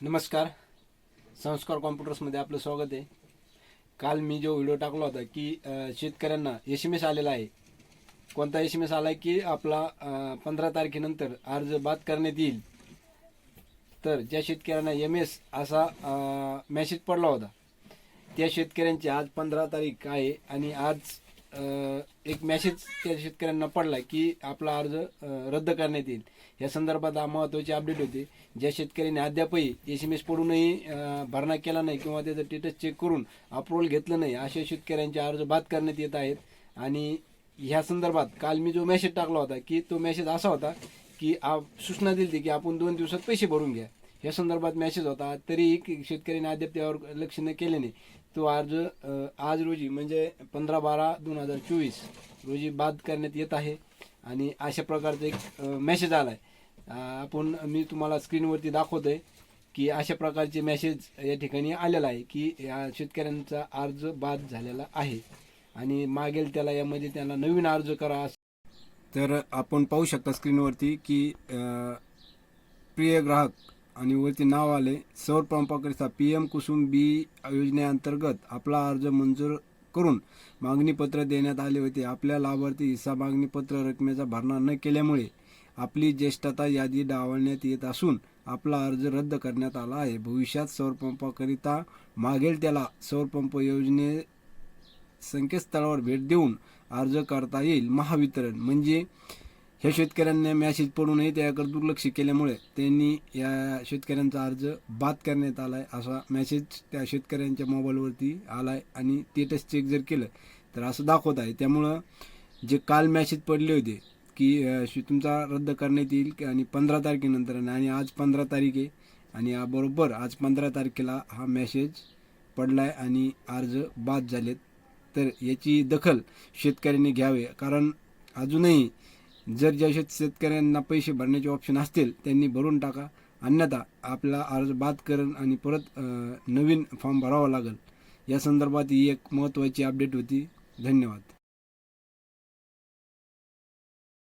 नमस्कार. संस्कार कॉम्प्युटर्समध्ये आपलं स्वागत आहे. काल मी जो व्हिडिओ टाकला होता की शेतकऱ्यांना एस एम एस आलेला आहे. कोणता एस एम एस आला आहे की आपला पंधरा तारखेनंतर अर्ज बाद करण्यात येईल. तर ज्या शेतकऱ्यांना एम एस असा मेसेज पडला होता त्या शेतकऱ्यांची आज पंधरा तारीख आहे आणि आज एक मेसेज त्या शेतकऱ्यांना पडला की आपला अर्ज रद्द करण्यात येईल. या संदर्भात हा महत्त्वाची अपडेट होती. ज्या शेतकऱ्यांनी अद्यापही एस एम एस पडूनही भरणा केला नाही किंवा त्याचं स्टेटस चेक करून अप्रुव्हल घेतलं नाही अशा शेतकऱ्यांचे अर्ज बाद करण्यात येत आहेत. आणि ह्या संदर्भात काल मी जो मेसेज टाकला होता की तो मेसेज असा होता की आ- सूचना दिली होती की आपण दोन दिवसात पैसे भरून घ्या. या संदर्भात मॅसेज होता. तरीही शेतकऱ्यांनी अद्याप त्यावर लक्ष न केल्याने तो अर्ज आज रोजी म्हणजे पंधरा बारा दोन हजार चोवीस रोजी बाद करण्यात येत आहे. आणि अशा प्रकारचा एक मेसेज आला आहे आपण मी तुम्हाला स्क्रीनवरती दाखवतोय की अशा प्रकारचे मेसेज या ठिकाणी आलेला आहे की या शेतकऱ्यांचा अर्ज बाद झालेला आहे. आणि मागेल त्याला यामध्ये त्यांना नवीन अर्ज करा तर आपण पाहू शकता स्क्रीनवरती की प्रिय ग्राहक आणि वरती नाव आले सौर पंपाकरिता पी एम कुसुम बी योजनेअंतर्गत आपला अर्ज मंजूर करून मागणीपत्र देण्यात आले होते. आपल्या लाभार्थी हिस्सा मागणीपत्र रकमेचा भरणा न केल्यामुळे आपली ज्येष्ठता यादी डावलण्यात येत असून आपला अर्ज रद्द करण्यात आला आहे. भविष्यात सौरपंपाकरिता मागेल त्याला सौरपंप योजने संकेतस्थळावर भेट देऊन अर्ज करता येईल. महावितरण म्हणजे ह्या शेतकऱ्यांना मॅसेज पडूनही त्याकडे दुर्लक्ष केल्यामुळे त्यांनी या शेतकऱ्यांचा अर्ज बाद करण्यात आलाय असा मेसेज त्या शेतकऱ्यांच्या मोबाईलवरती आलाय आणि स्टेटस चेक जर केलं तर असं दाखवत आहे. त्यामुळं जे काल मॅसेज पडले होते की शे- तुमचा रद्द करण्यात येईल की- आणि पंधरा तारखेनंतर आणि आज पंधरा तारीख आहे आणि या बरोबर आज पंधरा तारखेला हा मेसेज पडलाय आणि अर्ज बाद झालेत. तर याची दखल शेतकऱ्यांनी घ्यावे. कारण अजूनही जर ज्या शेत शेतकऱ्यांना पैसे भरण्याचे ऑप्शन असतील त्यांनी भरून टाका. अन्यथा आपला अर्ज बाद करण आणि परत नवीन फॉर्म भरावा लागेल. या संदर्भात ही एक महत्त्वाची अपडेट होती. धन्यवाद.